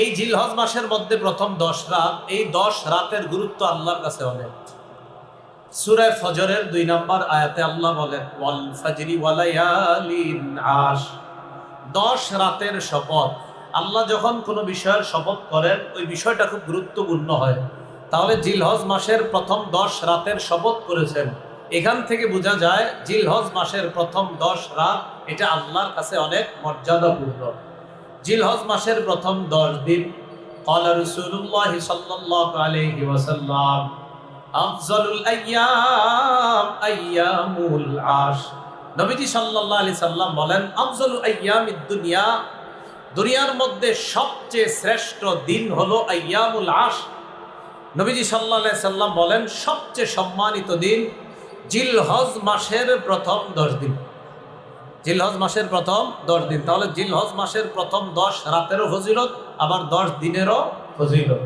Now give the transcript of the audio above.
এই জিলহজ মাসের মধ্যে প্রথম দশ রাত, এই দশ রাতের গুরুত্ব আল্লাহর কাছে অনেক। সুরায় ফজরের দুই নম্বর আয়াতে আল্লাহ বলেন, ওয়াল ফাজরি আশ দশ রাতের শপথ। আল্লাহ যখন কোনো বিষয়ের শপথ করেন, ওই বিষয়টা খুব গুরুত্বপূর্ণ হয়। তাহলে জিলহজ মাসের প্রথম দশ রাতের শপথ করেছেন। এখান থেকে বোঝা যায়, জিলহজ মাসের প্রথম দশ রাত, এটা আল্লাহর কাছে অনেক মর্যাদাপূর্ণ। জিলহজ মাসের প্রথম দশ দিন قال رسول الله صلى الله عليه وسلم أفضل الأيام أيام العشر নবীজি সাল্লাল্লাহু আলাইহি সাল্লাম বলেন আফজলু আইয়ামিদ দুনিয়া দুনিয়ার মধ্যে সবচেয়ে শ্রেষ্ঠ দিন হলো আইয়ামুল আশ নবীজি সাল্লাল্লাহু আলাইহি সাল্লাম বলেন সবচেয়ে সম্মানিত দিন জিলহজ মাসের প্রথম দশ দিন জিলহজ মাসের প্রথম দশ দিন। তাহলে জিলহজ মাসের প্রথম দশ রাতেরও ফজিলত, আবার দশ দিনেরও ফজিলত।